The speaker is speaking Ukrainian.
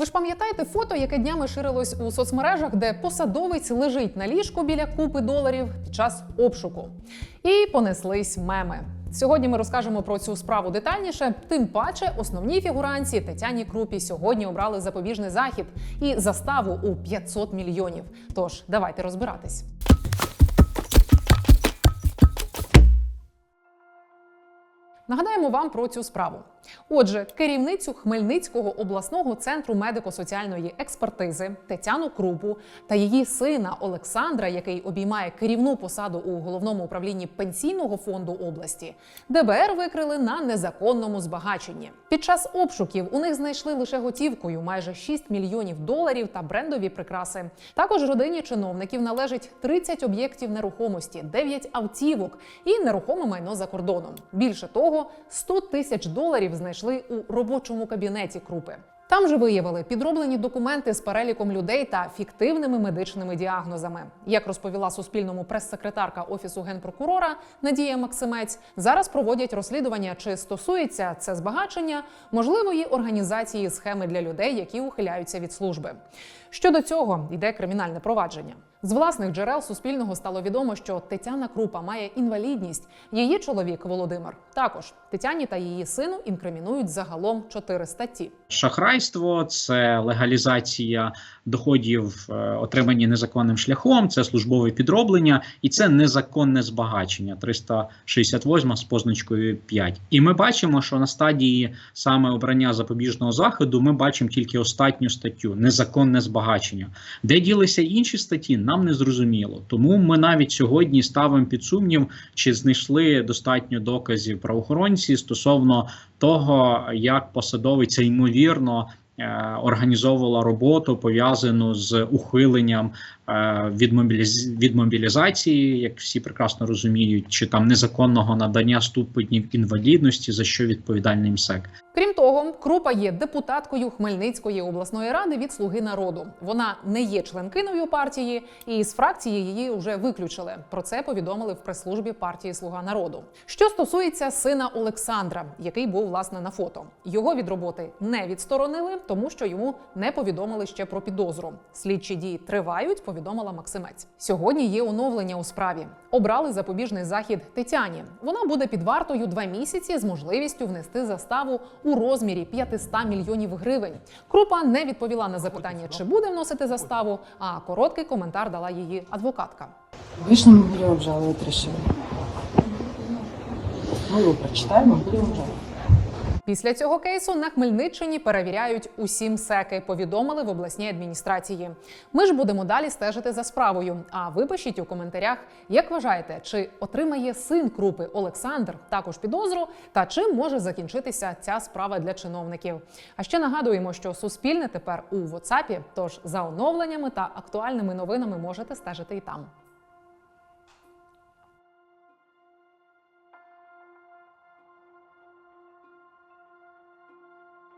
Ви ж пам'ятаєте фото, яке днями ширилось у соцмережах, де посадовець лежить на ліжку біля купи доларів під час обшуку. І понеслись меми. Сьогодні ми розкажемо про цю справу детальніше. Тим паче, основні фігуранці Тетяні Крупі сьогодні обрали запобіжний захід і заставу у 500 мільйонів. Тож давайте розбиратись. Нагадаємо вам про цю справу. Отже, керівницю Хмельницького обласного центру медико-соціальної експертизи Тетяну Крупу та її сина Олександра, який обіймає керівну посаду у головному управлінні пенсійного фонду області, ДБР викрили на незаконному збагаченні. Під час обшуків у них знайшли лише готівкою майже 6 мільйонів доларів та брендові прикраси. Також родині чиновників належить 30 об'єктів нерухомості, 9 автівок і нерухоме майно за кордоном. Більше того, 100 тисяч доларів знайшли у робочому кабінеті Крупи. Там же виявили підроблені документи з переліком людей та фіктивними медичними діагнозами. Як розповіла Суспільному прес-секретарка офісу генпрокурора Надія Максимець, зараз проводять розслідування, чи стосується це збагачення можливої організації схеми для людей, які ухиляються від служби. Щодо цього йде кримінальне провадження. З власних джерел Суспільного стало відомо, що Тетяна Крупа має інвалідність. Її чоловік Володимир також Тетяні та її сину інкримінують загалом чотири статті. Шахрайство це легалізація доходів, е, отримані незаконним шляхом, це службове підроблення і це незаконне збагачення 368 з позначкою 5. І ми бачимо, що на стадії саме обрання запобіжного заходу ми бачимо тільки остатню статтю незаконне збагачення. Де ділися інші статті, нам не зрозуміло. Тому ми навіть сьогодні ставимо під сумнів, чи знайшли достатньо доказів правоохоронці стосовно того, як посадовиця ймовірно. е, Організовувала роботу пов'язану з ухиленням е, від мобіліз... мобілізації, як всі прекрасно розуміють, чи там незаконного надання ступенів інвалідності, за що відповідальний МСЕК. Крім того, Крупа є депутаткою Хмельницької обласної ради від Слуги народу. Вона не є членкиною партії, і з фракції її вже виключили. Про це повідомили в прес-службі партії Слуга народу. Що стосується сина Олександра, який був власне на фото, його від роботи не відсторонили, тому що йому не повідомили ще про підозру. Слідчі дії тривають. Повідомила Максимець. Сьогодні є оновлення у справі. Обрали запобіжний захід Тетяні. Вона буде під вартою два місяці з можливістю внести заставу у розмірі 500 мільйонів гривень. Крупа не відповіла на запитання, чи буде вносити заставу. А короткий коментар дала її адвокатка. Вы ми будемо обжалувати рішення. Ми його прочитаємо, будемо и будем обжаловать. Після цього кейсу на Хмельниччині перевіряють усі МСЕКи, повідомили в обласній адміністрації. Ми ж будемо далі стежити за справою. А ви пишіть у коментарях, як вважаєте, чи отримає син Крупи Олександр також підозру, та чим може закінчитися ця справа для чиновників. А ще нагадуємо, що Суспільне тепер у WhatsApp, тож за оновленнями та актуальними новинами можете стежити і там.